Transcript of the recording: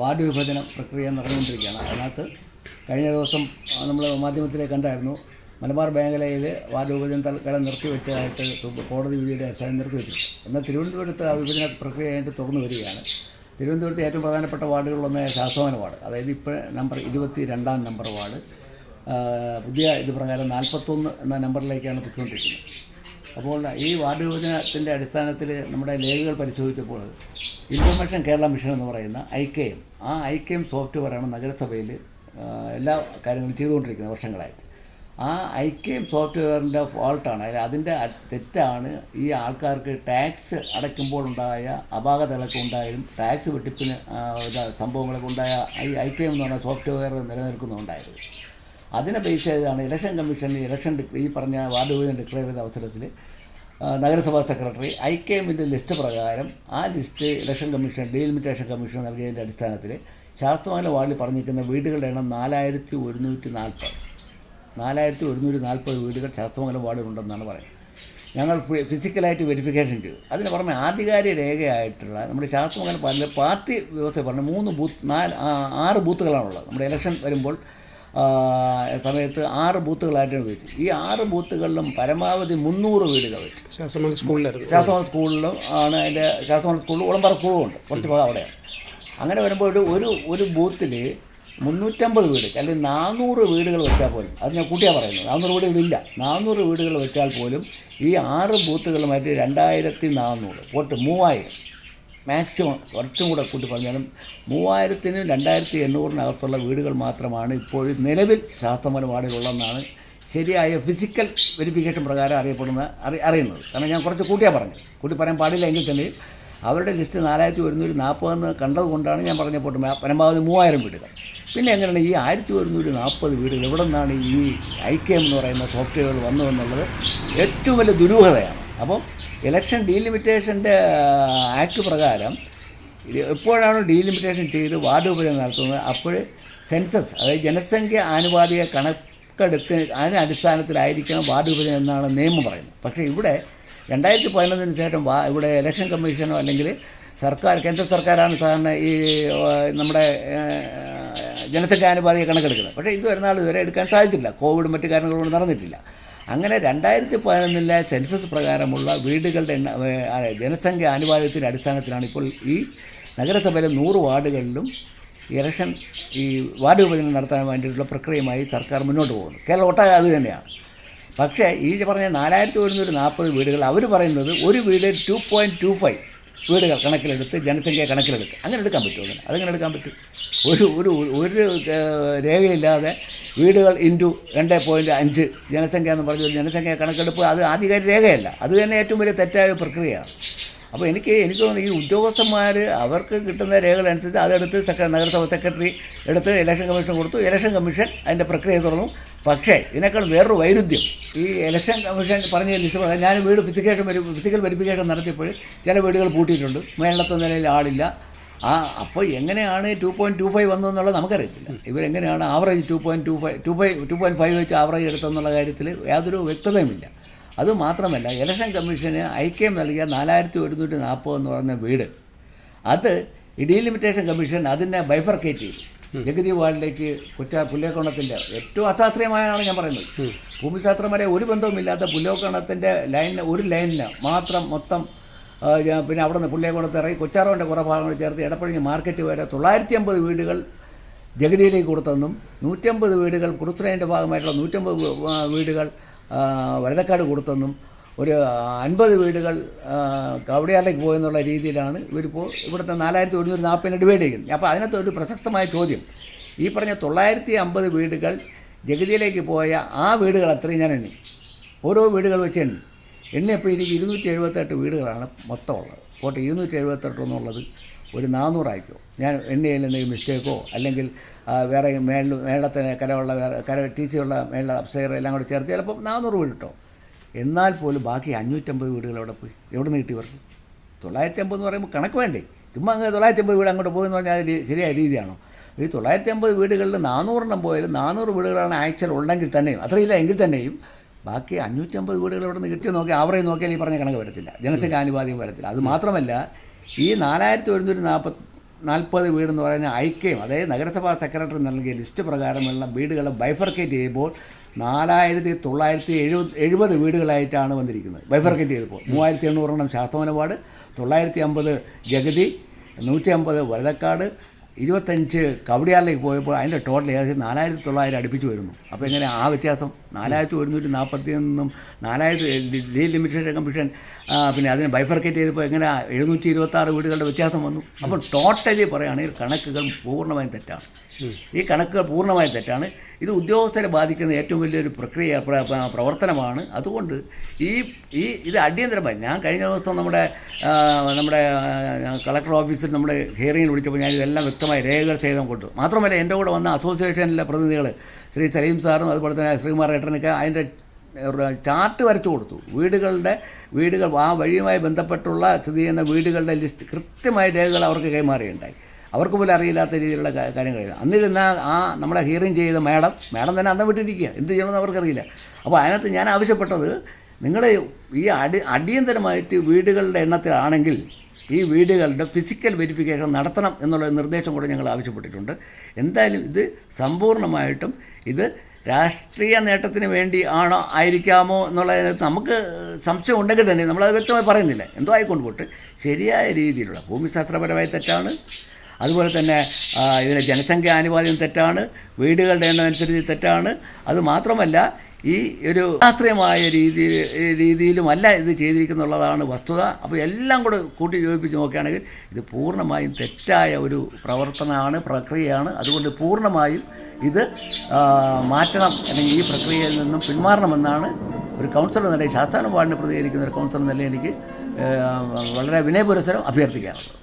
Ward വിഭജന പ്രക്രിയ നടന്നുകൊണ്ടിരിക്കുകയാണ്. അതിനകത്ത് കഴിഞ്ഞ ദിവസം നമ്മൾ മാധ്യമത്തിലെ കണ്ടായിരുന്നു മലബാർ മേഖലയിൽ വാർഡ് വിഭജനം തൽക്കാലം നിർത്തിവെച്ചതായിട്ട് വെച്ചതായിട്ട് കോടതി വിധിയുടെ അവസാനം നിർത്തിവെച്ചു എന്നാൽ തിരുവനന്തപുരത്ത് ആ വിഭജന പ്രക്രിയ ആയിട്ട് തുറന്നു വരികയാണ്. തിരുവനന്തപുരത്ത് ഏറ്റവും പ്രധാനപ്പെട്ട വാർഡുകളിലൊന്നായ ശാസവാന വാർഡ് അതായത് ഇപ്പോൾ നമ്പർ ഇരുപത്തി രണ്ടാം നമ്പർ വാർഡ് പുതിയ ഇത് പ്രകാരം നാൽപ്പത്തൊന്ന് എന്ന നമ്പറിലേക്കാണ് പൊയ്ക്കൊണ്ടിരിക്കുന്നത്. അപ്പോൾ ഈ വാർഡ് വിഭജനത്തിന്റെ അടിസ്ഥാനത്തിൽ നമ്മുടെ ലേഖകൾ പരിശോധിച്ചപ്പോൾ ഇൻഫർമേഷൻ കേരള മിഷൻ എന്ന് പറയുന്ന ഐ കെ എം ആ ഐ കെ എം സോഫ്റ്റ്വെയറാണ് നഗരസഭയിൽ എല്ലാ കാര്യങ്ങളും ചെയ്തുകൊണ്ടിരിക്കുന്നത് വർഷങ്ങളായിട്ട്. ആ ഐ കെ എം സോഫ്റ്റ്വെയറിന്റെ ഫോൾട്ടാണ് അതിന്റെ തെറ്റാണ് ഈ ആൾക്കാർക്ക് ടാക്സ് അടയ്ക്കുമ്പോൾ ഉണ്ടായ അപാകതകളൊക്കെ ഉണ്ടായാലും ടാക്സ് വെട്ടിപ്പിന് സംഭവങ്ങളൊക്കെ ഉണ്ടായ ഈ ഐ കെ എം എന്ന് പറഞ്ഞ സോഫ്റ്റ്വെയർ നിലനിൽക്കുന്നുണ്ടായത് അതിനെ ബേസ് ചെയ്താണ് ഇലക്ഷൻ കമ്മീഷൻ ഇലക്ഷൻ ഈ പറഞ്ഞ വാർഡ് വിഭജനം ഡിക്ലെയർ ചെയ്ത അവസരത്തിൽ നഗരസഭാ സെക്രട്ടറി ഐ കെ എമ്മിന്റെ ലിസ്റ്റ് പ്രകാരം ആ list election commission delimitation commission നൽകിയതിന്റെ അടിസ്ഥാനത്തിൽ ശാസ്ത്രമാല വാർഡിൽ പറഞ്ഞിരിക്കുന്ന വീടുകളുടെ എണ്ണം നാലായിരത്തി ഒരുന്നൂറ്റി നാൽപ്പത് നാലായിരത്തി ഒരുന്നൂറ്റി നാൽപ്പത് വീടുകൾ ശാസ്ത്രമംഗലം വാർഡിലുണ്ടെന്നാണ് പറയുന്നത്. ഞങ്ങൾ ഫിസിക്കലായിട്ട് വെരിഫിക്കേഷൻ ചെയ്തു. അതിന് പുറമെ ആധികാരിക രേഖയായിട്ടുള്ള നമ്മുടെ ശാസ്ത്രമംഗലം പാർട്ടി വ്യവസ്ഥ പറഞ്ഞ മൂന്ന് ബൂത്ത് നാല് ആറ് ബൂത്തുകളാണുള്ളത്. നമ്മുടെ ഇലക്ഷൻ വരുമ്പോൾ സമയത്ത് ആറ് ബൂത്തുകളായിട്ട് വെച്ചു ഈ ആറ് ബൂത്തുകളിലും പരമാവധി മുന്നൂറ് വീടുകൾ വെച്ചു. ശാസ്ത്രമംഗലം സ്കൂളിലായിരുന്നു. ശാസ്ത്രമംഗലം സ്കൂളിലും ആണ് അതിന്റെ ശാസ്ത്രമംഗലം സ്കൂളിൽ ഉളമ്പറ സ്കൂളും ഉണ്ട്. കുറച്ച് ഭാഗം അവിടെയാണ്. അങ്ങനെ വരുമ്പോൾ ഒരു ഒരു ഒരു ബൂത്തിൽ മുന്നൂറ്റമ്പത് വീട് അല്ലെങ്കിൽ നാനൂറ് വീടുകൾ വെച്ചാൽ പോലും അത് ഞാൻ കൂട്ടിയാണ് പറയുന്നത് നാനൂറ് വീടുകളില്ല നാനൂറ് വീടുകൾ വെച്ചാൽ പോലും ഈ ആറ് ബൂത്തുകളുമായിട്ട് രണ്ടായിരത്തി നാനൂറ് പോട്ട് മൂവായിരം. മാക്സിമം കുറച്ചും കൂടെ കൂട്ടി പറഞ്ഞാലും മൂവായിരത്തിനും രണ്ടായിരത്തി എണ്ണൂറിനകത്തുള്ള വീടുകൾ മാത്രമാണ് ഇപ്പോഴും നിലവിൽ ശാസ്ത്രമല വാർഡിലുള്ളതെന്നാണ് ശരിയായ ഫിസിക്കൽ വെരിഫിക്കേഷൻ പ്രകാരം അറിയപ്പെടുന്ന അറി അറിയുന്നത്. കാരണം ഞാൻ കുറച്ച് കൂട്ടിയാണ് പറഞ്ഞു കൂട്ടി പറയാൻ പാടില്ല എങ്കിൽ തന്നെ അവരുടെ ലിസ്റ്റ് നാലായിരത്തി ഒരുന്നൂറ്റി നാൽപ്പതെന്ന് കണ്ടതുകൊണ്ടാണ് ഞാൻ പറഞ്ഞപ്പോൾ പരമാവധി മൂവായിരം വീടുകൾ. പിന്നെ എങ്ങനെയാണ് ഈ ആയിരത്തി ഒരുന്നൂറ്റി നാൽപ്പത് വീടുകൾ എവിടെ നിന്നാണ് ഈ ഐ കെ എം എന്ന് പറയുന്ന സോഫ്റ്റ്വെയറുകൾ വന്നതെന്നുള്ളത് ഏറ്റവും വലിയ ദുരൂഹതയാണ്. അപ്പോൾ ഇലക്ഷൻ ഡീലിമിറ്റേഷന്റെ ആക്ട് പ്രകാരം ഇത് എപ്പോഴാണ് ഡീലിമിറ്റേഷൻ ചെയ്ത് വാർഡ് വിഭജനം നടത്തുന്നത് അപ്പോൾ സെൻസസ് അതായത് ജനസംഖ്യ ആനുപാതിക കണക്കെടുത്ത് അതിന് അടിസ്ഥാനത്തിലായിരിക്കണം വാർഡ് വിഭജനം എന്നാണ് നിയമം പറയുന്നത്. പക്ഷേ ഇവിടെ രണ്ടായിരത്തി പതിനൊന്നിന് ശേഷം വാ ഇവിടെ ഇലക്ഷൻ കമ്മീഷനോ അല്ലെങ്കിൽ സർക്കാർ കേന്ദ്ര സർക്കാരാണ് സാധാരണ ഈ നമ്മുടെ ജനസംഖ്യാനുപാതിയെ കണക്കെടുക്കുന്നത്. പക്ഷേ ഇതുവരെ നാൾ ഇതുവരെ എടുക്കാൻ സാധിച്ചിട്ടില്ല. കോവിഡ് മറ്റു കാരണങ്ങൾ കൊണ്ട് നടന്നിട്ടില്ല. അങ്ങനെ രണ്ടായിരത്തി പതിനൊന്നിലെ സെൻസസ് പ്രകാരമുള്ള വീടുകളുടെ എണ്ണ ജനസംഖ്യ ആനുപാതികത്തിന്റെ അടിസ്ഥാനത്തിലാണ് ഇപ്പോൾ ഈ നഗരസഭയിലെ നൂറ് വാർഡുകളിലും ഇലക്ഷൻ ഈ വാർഡ് വിഭജനം നടത്താൻ വേണ്ടിയിട്ടുള്ള പ്രക്രിയയുമായി സർക്കാർ മുന്നോട്ട് പോകുന്നു. കേരളം ഒട്ടാകെ അത് തന്നെയാണ്. പക്ഷേ ഈ പറഞ്ഞ നാലായിരത്തി ഒരുന്നൂറ്റി നാൽപ്പത് വീടുകൾ അവർ പറയുന്നത് ഒരു വീട് ടു പോയിന്റ് ടു ഫൈവ് വീടുകൾ കണക്കിലെടുത്ത് ജനസംഖ്യ കണക്കിലെടുത്ത് അങ്ങനെ എടുക്കാൻ പറ്റുമോ അങ്ങനെ? അതങ്ങനെ എടുക്കാൻ പറ്റും? ഒരു ഒരു ഒരു രേഖയില്ലാതെ വീടുകൾ ഇന്റു രണ്ട് പോയിന്റ് അഞ്ച് ജനസംഖ്യ എന്ന് പറഞ്ഞ ഒരു ജനസംഖ്യ കണക്കെടുപ്പ് അത് ആധികാരിക രേഖയല്ല. അത് തന്നെ ഏറ്റവും വലിയ തെറ്റായ ഒരു പ്രക്രിയയാണ്. അപ്പോൾ എനിക്ക് എനിക്ക് തോന്നുന്നു ഈ ഉദ്യോഗസ്ഥന്മാർ അവർക്ക് കിട്ടുന്ന രേഖകളനുസരിച്ച് അതെടുത്ത് സെക്ര നഗരസഭ സെക്രട്ടറി എടുത്ത് ഇലക്ഷൻ കമ്മീഷൻ കൊടുത്തു. ഇലക്ഷൻ കമ്മീഷൻ അതിന്റെ പ്രക്രിയ തുറന്നു പക്ഷേ ഇതിനേക്കാൾ വേറൊരു വൈരുദ്ധ്യം. ഈ ഇലക്ഷൻ കമ്മീഷൻ പറഞ്ഞ ലിസ്റ്റ് പ്രകാരം ഞാൻ വീട് ഫിസിക്കേഷൻ വരും ഫിസിക്കൽ വെരിഫിക്കേഷൻ നടത്തിയപ്പോൾ ചില വീടുകൾ പൂട്ടിയിട്ടുണ്ട്. മേളത്തെ നിലയിൽ ആളില്ല. ആ അപ്പോൾ എങ്ങനെയാണ് ടു പോയിന്റ് ടു ഫൈവ് വന്നതെന്നുള്ളത് നമുക്കറിയത്തില്ല. ഇവരെങ്ങനെയാണ് average two point two five two five two point five വെച്ച് ആവറേജ് എടുത്തെന്നുള്ള കാര്യത്തിൽ യാതൊരു വ്യക്തതയുമില്ല. അതുമാത്രമല്ല ഇലക്ഷൻ കമ്മീഷന് ഐക്യം നൽകിയ നാലായിരത്തി ഒരുന്നൂറ്റി നാൽപ്പത് എന്ന് പറയുന്ന വീട് അത് ഡീലിമിറ്റേഷൻ കമ്മീഷൻ അതിനെ ബൈഫർക്കേറ്റ് ചെയ്തു. ജഗതി വാർഡിലേക്ക് കൊച്ച പുല്ലേക്കോണത്തിന്റെ ഏറ്റവും അശാസ്ത്രീയമായാണ് ഞാൻ പറയുന്നത്. ഭൂമിശാസ്ത്രപരമായ ഒരു ബന്ധവുമില്ലാത്ത പുല്ലേക്കോണത്തിന്റെ ലൈനിന് ഒരു ലൈനിന് മാത്രം മൊത്തം പിന്നെ അവിടെ നിന്ന് പുള്ളിയെക്കോണത്ത് ഇറങ്ങി കൊച്ചാറോന്റെ കുറേ ഭാഗങ്ങൾ ചേർത്ത് എടപ്പഴിഞ്ഞ് മാർക്കറ്റ് വരെ തൊള്ളായിരത്തി അമ്പത് വീടുകൾ ജഗതിയിലേക്ക് കൊടുത്തെന്നും നൂറ്റമ്പത് വീടുകൾ കുറുത്തുലൈന്റെ ഭാഗമായിട്ടുള്ള നൂറ്റമ്പത് വീടുകൾ വഴുതക്കാട് കൊടുത്തെന്നും ഒരു അൻപത് വീടുകൾ കവടിയാലേക്ക് പോയെന്നുള്ള രീതിയിലാണ് ഇവരിപ്പോൾ ഇവിടുത്തെ നാലായിരത്തി ഒരുന്നൂറ്റി നാൽപ്പതിനെ ഡിവൈഡ് ചെയ്യുന്നത്. അപ്പോൾ അതിനകത്ത് ഒരു പ്രശസ്തമായ ചോദ്യം. ഈ പറഞ്ഞ തൊള്ളായിരത്തി അമ്പത് വീടുകൾ ജഗതിയിലേക്ക് പോയ ആ വീടുകൾ അത്രയും ഞാൻ എണ്ണി. ഓരോ വീടുകൾ വെച്ച് എണ്ണി. എണ്ണിയപ്പോൾ എനിക്ക് ഇരുന്നൂറ്റി എഴുപത്തെട്ട് വീടുകളാണ് മൊത്തമുള്ളത്. പോട്ടെ ഇരുന്നൂറ്റി എഴുപത്തെട്ട് എന്നുള്ളത് ഒരു നാനൂറായിക്കോ ഞാൻ എണ്ണിയതിൽ എന്തെങ്കിലും മിസ്റ്റേക്കോ അല്ലെങ്കിൽ വേറെ മേളിൽ മേളത്തിന് കരവുള്ള വേറെ കര ടി സി ഉള്ള മേളിൽ അപ്സ്റ്റെയർ എല്ലാം കൂടി ചേർത്ത് ചിലപ്പോൾ നാനൂറ് വീട് കിട്ടോ. എന്നാൽ പോലും ബാക്കി അഞ്ഞൂറ്റമ്പത് വീടുകൾ അവിടെ പോയി. എവിടെ നിന്ന് കിട്ടി ഇവർക്ക്? തൊള്ളായിരത്തി അമ്പത് എന്ന് പറയുമ്പോൾ കണക്ക് വേണ്ടേ? ചുമ്മാ അങ്ങ് തൊള്ളായിരത്തി അമ്പത് വീട് അങ്ങോട്ട് പോയെന്ന് പറഞ്ഞാൽ അത് ശരിയായ രീതിയാണോ? ഈ തൊള്ളായിരത്തി അമ്പത് വീടുകളിൽ നാനൂറെണ്ണം പോയാലും നാനൂറ് വീടുകളാണ് ആക്ച്വൽ ഉണ്ടെങ്കിൽ തന്നെയും അത്രയില്ല എങ്കിൽ തന്നെയും ബാക്കി അഞ്ഞൂറ്റമ്പത് വീടുകൾ ഇവിടെ നിന്ന് കിട്ടി നോക്കി ആവറേജ് നോക്കിയാൽ ഈ പറഞ്ഞ കണക്ക് വരത്തില്ല. ജനസംഖ്യ ആനുപാതികം വരത്തില്ല. അത് മാത്രമല്ല ഈ നാലായിരത്തി ഒരുന്നൂറ്റി നാൽപ്പത് നാൽപ്പത് വീടെന്ന് പറയുന്ന ഐക്യം അതായത് നഗരസഭാ സെക്രട്ടറി നൽകിയ ലിസ്റ്റ് പ്രകാരമുള്ള വീടുകൾ ബൈഫർക്കേറ്റ് ചെയ്യുമ്പോൾ നാലായിരത്തി തൊള്ളായിരത്തി എഴുപത് എഴുപത് വീടുകളായിട്ടാണ് വന്നിരിക്കുന്നത്. ബൈഫർക്കേറ്റ് ചെയ്തപ്പോൾ മൂവായിരത്തി എണ്ണൂറെണ്ണം ശാസ്ത്രമനപാട് തൊള്ളായിരത്തി അമ്പത് ജഗതി നൂറ്റി അമ്പത് വഴുതക്കാട് ഇരുപത്തഞ്ച് കവടിയാറിലേക്ക് പോയപ്പോൾ അതിന്റെ ടോട്ടൽ ഏകദേശം നാലായിരത്തി തൊള്ളായിരം അടുപ്പിച്ച് വരുന്നു. അപ്പോൾ എങ്ങനെ ആ വ്യത്യാസം? നാലായിരത്തി ഒരുന്നൂറ്റി നാൽപ്പത്തി ഒന്നും നാലായിരത്തി ഡി ലിമിറ്റേഷൻ കമ്മീഷൻ പിന്നെ അതിനെ ബൈഫർക്കേറ്റ് ചെയ്തപ്പോൾ എങ്ങനെ എഴുന്നൂറ്റി ഇരുപത്താറ് വീടുകളുടെ വ്യത്യാസം വന്നു. അപ്പോൾ ടോട്ടലി പറയുകയാണെങ്കിൽ കണക്കുകൾ പൂർണമായും തെറ്റാണ്. ഈ കണക്കുകൾ പൂർണമായും തെറ്റാണ്. ഇത് ഉദ്യോഗസ്ഥരെ ബാധിക്കുന്ന ഏറ്റവും വലിയൊരു പ്രക്രിയ പ്ര- പ്ര- പ്രവർത്തനമാണ്. അതുകൊണ്ട് ഈ ഈ ഇത് അടിയന്തരമായി. ഞാൻ കഴിഞ്ഞ ദിവസം നമ്മുടെ നമ്മുടെ കളക്ടർ ഓഫീസിൽ നമ്മുടെ ഹിയറിങ്ങിൽ വിളിച്ചപ്പോൾ ഞാൻ ഇതെല്ലാം വ്യക്തമായി രേഖകൾ ചെയ്താൽ കൊടുത്തു മാത്രമല്ല എന്റെ കൂടെ വന്ന അസോസിയേഷനിലെ പ്രതിനിധികൾ ശ്രീ സലീം സാറും അതുപോലെ തന്നെ ശ്രീകുമാർ ഏട്ടനൊക്കെ അതിന്റെ ചാർട്ട് വരച്ചു കൊടുത്തു. വീടുകളുടെ വീടുകൾ ആ വഴിയുമായി ബന്ധപ്പെട്ടുള്ള സ്ഥിതി ചെയ്യുന്ന വീടുകളുടെ ലിസ്റ്റ് കൃത്യമായ രേഖകൾ അവർക്ക് കൈമാറുകയുണ്ടായി. അവർക്ക് പോലും അറിയില്ലാത്ത രീതിയിലുള്ള കാര്യങ്ങളില്ല അന്നിരുന്ന ആ നമ്മളെ ഹിയറിങ് ചെയ്ത മാഡം മാഡം തന്നെ അന്ന് വിട്ടിരിക്കുക. എന്ത് ചെയ്യണമെന്ന് അവർക്കറിയില്ല. അപ്പോൾ അതിനകത്ത് ഞാൻ ആവശ്യപ്പെട്ടത് നിങ്ങൾ ഈ അടി അടിയന്തരമായിട്ട് വീടുകളുടെ എണ്ണത്തിലാണെങ്കിൽ ഈ വീടുകളുടെ ഫിസിക്കൽ വെരിഫിക്കേഷൻ നടത്തണം എന്നുള്ള നിർദ്ദേശം കൂടെ ഞങ്ങൾ ആവശ്യപ്പെട്ടിട്ടുണ്ട്. എന്തായാലും ഇത് സമ്പൂർണമായിട്ടും ഇത് രാഷ്ട്രീയ നേട്ടത്തിന് വേണ്ടി ആണോ ആയിരിക്കാമോ എന്നുള്ളതിനകത്ത് നമുക്ക് സംശയം ഉണ്ടെങ്കിൽ തന്നെ നമ്മളത് വ്യക്തമായി പറയുന്നില്ല. എന്തോ ആയിക്കൊണ്ട് പോട്ട്. ശരിയായ രീതിയിലുള്ള ഭൂമിശാസ്ത്രപരമായ തെറ്റാണ്. അതുപോലെ തന്നെ ആ, ഇതിലെ ജനസംഖ്യ ആനുപാതികം തെറ്റാണ് വീടുകളുടെ എണ്ണം അനുസരിച്ച് തെറ്റാണ്. അത് മാത്രമല്ല ഈ ഒരു ശാസ്ത്രീയമായ രീതി രീതിയിലുമല്ല ഇത് ചെയ്തിരിക്കുന്നുള്ളതാണ് വസ്തുത. അപ്പോൾ എല്ലാം കൂടെ കൂട്ടി യോജിപ്പിച്ച് നോക്കുകയാണെങ്കിൽ ഇത് പൂർണമായും തെറ്റായ ഒരു പ്രവർത്തനമാണ് പ്രക്രിയയാണ്. അതുകൊണ്ട് പൂർണമായും ഇത് മാറ്റണം അല്ലെങ്കിൽ ഈ പ്രക്രിയയിൽ നിന്നും പിന്മാറണമെന്നാണ് ഒരു കൗൺസിലർ നിലയിൽ ശാസ്ത്രാനുപാടിനെ പ്രതികരിക്കുന്ന ഒരു കൗൺസിലർ നിലയിൽ എനിക്ക് വളരെ വിനയപുരസരം അഭ്യർത്ഥിക്കാനുള്ളത്.